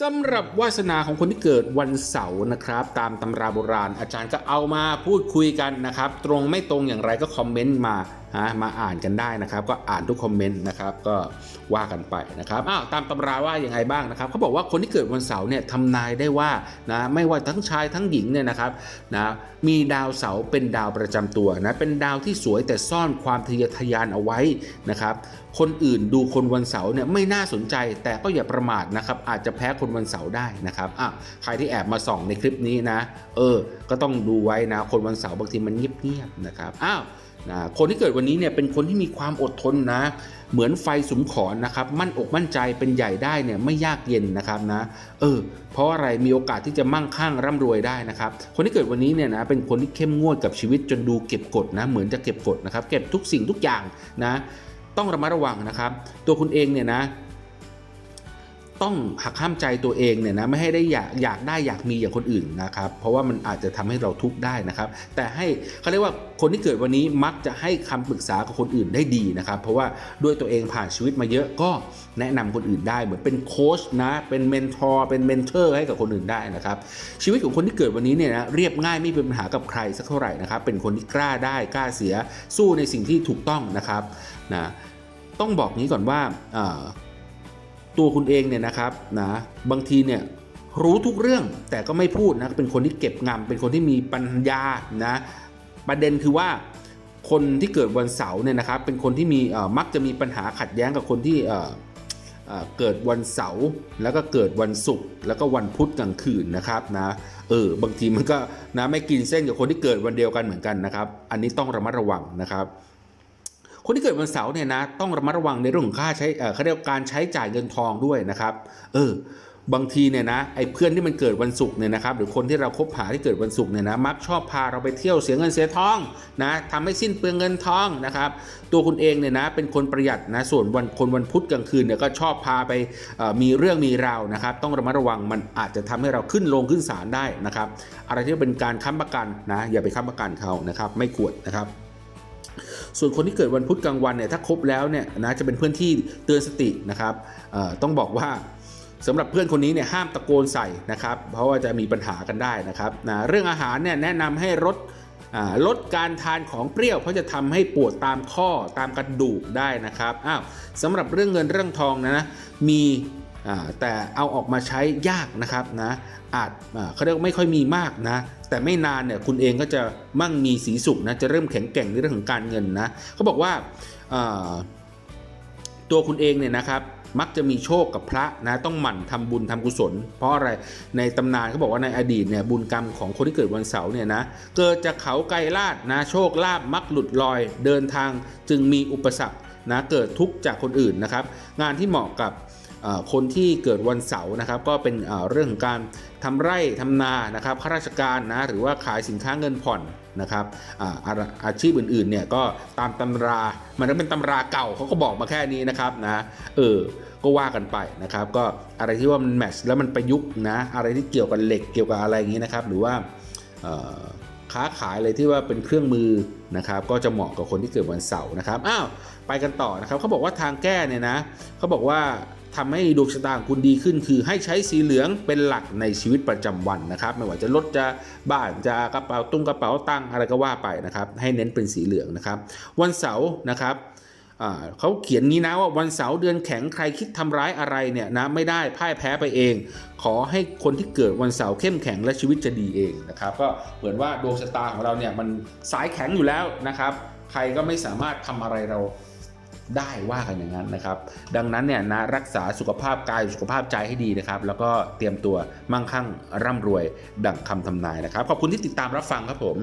สำหรับวาสนาของคนที่เกิดวันเสาร์นะครับ ตามตำราโบราณอาจารย์ก็เอามาพูดคุยกันนะครับ ตรงไม่ตรงอย่างไรก็คอมเมนต์มาฮะมาอ่านกันได้นะครับ ก็อ่านทุกคอมเมนต์นะครับก็ว่ากันไปนะครับอ้าวตามตำราว่าอย่างไรบ้างนะครับเขาบอกว่าคนที่เกิดวันเสาร์เนี่ยทำนายได้ว่านะไม่ว่าทั้งชายทั้งหญิงเนี่ยนะครับนะมีดาวเสาร์เป็นดาวประจำตัวนะเป็นดาวที่สวยแต่ซ่อนความทะเยอทะยานเอาไว้นะครับคนอื่นดูคนวันเสาร์เนี่ยไม่น่าสนใจแต่ก็อย่าประมาทนะครับอาจจะแพ้คนวันเสาร์ได้นะครับอะใครที่แอบมาส่องในคลิปนี้นะ เออ ก็ต้องดูไว้นะ คนวันเสาร์บางทีมันเงียบๆนะครับอ้าว นะคนที่เกิดวันนี้เนี่ยเป็นคนที่มีความอดทนนะ เหมือนไฟสุมขอนนะครับ มั่นอกมั่นใจเป็นใหญ่ได้เนี่ยไม่ยากเย็นนะครับนะ เออ เพราะอะไรมีโอกาสที่จะมั่งคั่งร่ำรวยได้นะครับ คนที่เกิดวันนี้เนี่ยนะเป็นคนที่เข้มงวดกับชีวิตจนดูเก็บกดนะ เหมือนจะเก็บกดนะครับ เก็บทุกสิ่งทุกอย่างนะ ต้องระมัดระวังนะครับ ตัวคุณเองเนี่ยนะ ต้องหักห้ามใจตัวเองเนี่ยนะไม่ให้ได้อยากอยากได้อยากมีอย่างคนอื่นนะครับเพราะว่ามันอาจจะทำให้เราทุกข์ได้นะครับ แต่ให้เขาเรียกว่าคนที่เกิดวันนี้มักจะให้คำปรึกษากับคนอื่นได้ดีนะครับเพราะว่าด้วยตัวเองผ่านชีวิตมาเยอะก็แนะนำคนอื่นได้เหมือนเป็นโค้ชนะเป็นเมนทอร์เป็นเมนเทอร์ให้กับคนอื่นได้นะครับชีวิตของคนที่เกิดวันนี้เนี่ยนะเรียบง่ายไม่เป็นปัญหากับใครสักเท่าไหร่นะครับเป็นคนที่กล้าได้กล้าเสียสู้ในสิ่งที่ถูกต้องนะครับนะต้องบอกนี้ก่อนว่า ตัวคุณเองเนี่ยนะครับนะบางทีเนี่ยรู้ทุกเรื่องแต่ก็ไม่พูดนะเป็นคนที่เก็บงำเป็นคนที่มีปัญญานะประเด็นคือว่าคนที่เกิดวันเสาร์เนี่ยนะครับเป็นคนที่มีมักจะมีปัญหาขัดแย้งกับคนที่เกิดวันเสาร์แล้วก็เกิดวันศุกร์แล้วก็วันพุธกลางคืนนะครับนะเออบางทีมันก็นะไม่กินเส้นกับคนที่เกิดวันเดียวกันเหมือนกันนะครับ อันนี้ต้องระมัดระวังนะครับ คนที่เกิดวันเสาร์เนี่ยนะต้องระมัดระวังในเรื่องของค่าใช้เอ่อเขาเรียกการใช้จ่ายเงินทองด้วยนะครับ เออบางทีเนี่ยนะไอ้เพื่อนที่มันเกิดวันศุกร์เนี่ยนะครับหรือคนที่เราคบหาที่เกิดวันศุกร์เนี่ยนะมักชอบพาเราไปเที่ยวเสียเงินเสียทองนะทำให้สิ้นเปลืองเงินทองนะครับตัวคุณเองเนี่ยนะเป็นคนประหยัดนะส่วนวันคนวันพุธกลางคืนเนี่ยก็ชอบพาไปมีเรื่องมีราวนะครับต้องระมัดระวังมันอาจจะทำให้เราขึ้นลงขึ้นศาลได้นะครับอะไรที่เป็นการค้ำประกันนะอย่าไปค้ำประกันเขานะครับไม่ควรนะครับ ส่วนคนที่เกิดวันพุธกลางวันเนี่ยถ้าครบแล้วเนี่ยนะจะเป็นเพื่อนที่เตือนสตินะครับต้องบอกว่าสำหรับเพื่อนคนนี้เนี่ยห้ามตะโกนใส่นะครับ เพราะว่าจะมีปัญหากันได้นะครับนะเรื่องอาหารเนี่ยแนะนำให้ลดลดการทานของเปรี้ยวเพราะจะทำให้ปวดตามข้อตามกระดูกได้นะครับอ้าวสำหรับเรื่องเงินเรื่องทองนะนะมี แต่เอาออกมาใช้ยากนะครับนะอาจเขาเรียกว่าไม่ค่อยมีมากนะแต่ไม่นานเนี่ยคุณเองก็จะมั่งมีสีสุขนะจะเริ่มแข็งแกร่งในเรื่องของการเงินนะเขาบอกว่าตัวคุณเองเนี่ยนะครับมักจะมีโชคกับพระนะต้องหมั่นทำบุญทำกุศล เพราะอะไรในตำนานเขาบอกว่าในอดีตเนี่ยบุญกรรมของคนที่เกิดวันเสาร์เนี่ยนะเกิดจากเขาไกลลาดนะโชคลาภมักหลุดลอย เดินทางจึงมีอุปสรรคนะเกิดทุกข์จากคนอื่นนะครับ งานที่เหมาะกับ คนที่เกิดวันเสาร์นะครับก็เป็นเรื่องของการทำไร่ทำนานะครับข้าราชการนะหรือว่าขายสินค้าเงินผ่อนนะครับอาอาอาชีพอื่นๆเนี่ยก็ตามตำรา มันก็เป็นตำราเก่าเขาก็บอกมาแค่นี้นะครับนะเออก็ว่ากันไปนะครับ ก็อะไรที่ว่ามันแมทช์แล้วมันประยุกต์นะอะไรที่เกี่ยวกับเหล็กเกี่ยวกับอะไรอย่างนี้นะครับ หรือว่าค้าขายอะไรที่ว่าเป็นเครื่องมือนะครับก็จะเหมาะกับคนที่เกิดวันเสาร์นะครับอ้าวไปกันต่อนะครับเขาบอกว่าทางแก้เนี่ยนะเขาบอกว่า ทำให้ดวงชะตาของคุณดีขึ้น คือให้ใช้สีเหลืองเป็นหลักในชีวิตประจำวันนะครับ ไม่ว่าจะรถจะบ้านจะกระเป๋าตุ้งกระเป๋าตังอะไรก็ว่าไปนะครับ ให้เน้นเป็นสีเหลืองนะครับ วันเสาร์นะครับเขาเขียนงี้นะว่าวันเสาร์เดือนแข็งใครคิดทำร้ายอะไรเนี่ยนะไม่ได้พ่ายแพ้ไปเอง ขอให้คนที่เกิดวันเสาร์เข้มแข็งและชีวิตจะดีเองนะครับก็เหมือนว่าดวงชะตาของเราเนี่ยมันสายแข็งอยู่แล้วนะครับ ใครก็ไม่สามารถทำอะไรเรา ได้ว่ากันอย่างนั้นนะครับ ดังนั้นเนี่ยนะรักษาสุขภาพกายสุขภาพใจให้ดีนะครับ แล้วก็เตรียมตัวมั่งคั่งร่ำรวยดังคำทำนายนะครับ ขอบคุณที่ติดตามรับฟังครับผม